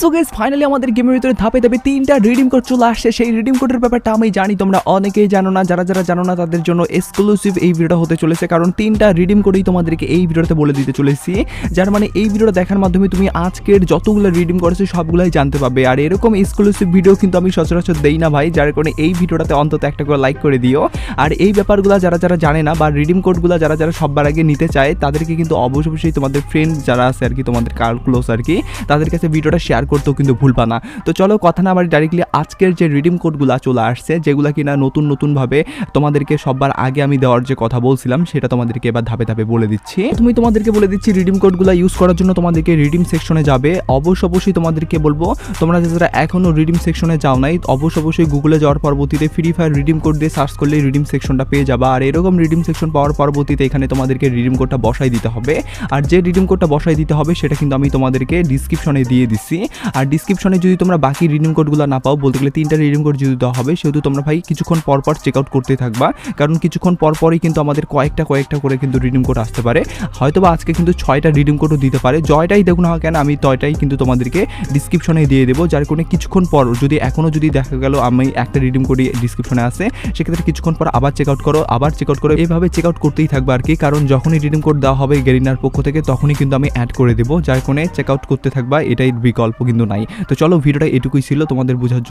So guys finally আমাদের গেমের ভিতরে ধাপে ধাপে তিনটা রিডিম কোড চলে আসছে। সেই রিডিম কোডের ব্যাপারটা আমি জানি, তোমরা অনেকেই জানো না। যারা যারা জানো না, তাদের জন্য এক্সক্লুসিভ এই ভিডিওটা হতে চলেছে। কারণ তিনটা রিডিম কোডই তোমাদেরকে এই ভিডিওতে বলে দিতে চলেছি। যার মানে এই ভিডিওটা দেখার মাধ্যমে তুমি আজকের যতগুলো রিডিম করেছ সবগুলাই জানতে পারবে। আর এরকম এক্সক্লুসিভ ভিডিও কিন্তু আমি সচরাচর দেই না ভাই। যার কারণে এই ভিডিওটাতে অন্তত একটা করে লাইক করে দিও। আর এই ব্যাপারগুলো যারা যারা জানে না, বা রিডিম কোডগুলো যারা যারা সবার আগে নিতে চায়, তাদেরকে কিন্তু অবশ্যই তোমাদের ফ্রেন্ড যারা আছে আর কি, তোমাদের কার ক্লোজ আর কি, তাদের কাছে ভিডিওটা শেয়ার করতেও কিন্তু ভুলবা না। তো চলো কথা না আবার ডাইরেক্টলি আজকের যে রিডিম কোডগুলো চলে আসছে, যেগুলো কিনা নতুন নতুনভাবে তোমাদেরকে সবার আগে আমি দেওয়ার যে কথা বলছিলাম, সেটা তোমাদেরকে এবার ধাপে ধাপে বলে দিচ্ছি। তুমি তোমাদেরকে বলে দিচ্ছি রিডিম কোডগুলো ইউজ করার জন্য তোমাদেরকে রিডিম সেকশনে যাবে। অবশ্য অবশ্যই তোমাদেরকে বলব, তোমরা যারা এখনও রিডিম সেকশনে যাও নাই, অবশ্য অবশ্যই গুগলে যাওয়ার পরবর্তীতে ফ্রি ফায়ার রিডিম কোড দিয়ে সার্চ করলে রিডিম সেকশনটা পেয়ে যাবা। আর এরকম রিডিম সেকশন পাওয়ার পরবর্তীতে এখানে তোমাদেরকে রিডিম কোডটা বসাই দিতে হবে। আর যে রিডিম কোডটা বসাই দিতে হবে, সেটা কিন্তু আমি তোমাদেরকে ডিসক্রিপশনে দিয়ে দিচ্ছি। আর ডিসক্রিপশনে যদি তোমরা বাকি রিডিম কোডগুলো না পাও, বলতে গেলে তিনটা রিডিম কোড যদি দেওয়া হবে, সেহেতু তোমরা ভাই কিছুক্ষণ পর পর চেক আউট করতে থাকবা। কারণ কিছুক্ষণ পর পরই কিন্তু আমাদের কয়েকটা কয়েকটা করে কিন্তু রিডিম কোড আসতে পারে। হয়তো বা আজকে কিন্তু ছয়টা রিডিম কোডও দিতে পারে। জয়টাই দেখুন না কেন, আমি তয়টাই কিন্তু তোমাদেরকে ডিসক্রিপশনে দিয়ে দেবো। যার কারণে কিছুক্ষণ পর, যদি এখনও যদি দেখা গেল আমি একটা রিডিম কোডই ডিসক্রিপশনে আসে সেক্ষেত্রে কিছুক্ষণ পর আবার চেক আউট করো, আবার চেক আউট করো। এইভাবে চেক আউট করতেই থাকবে আর কি। কারণ যখনই রিডিম কোড দেওয়া হবে গেরিনার পক্ষ থেকে, তখনই কিন্তু আমি অ্যাড করে দেবো। যার কারণে চেক আউট করতে থাকবা, এটাই বিকল্প। কিন্তু নাই। তো চলো ভিডিওটা এটুকুই ছিল। তোমাদের বোঝার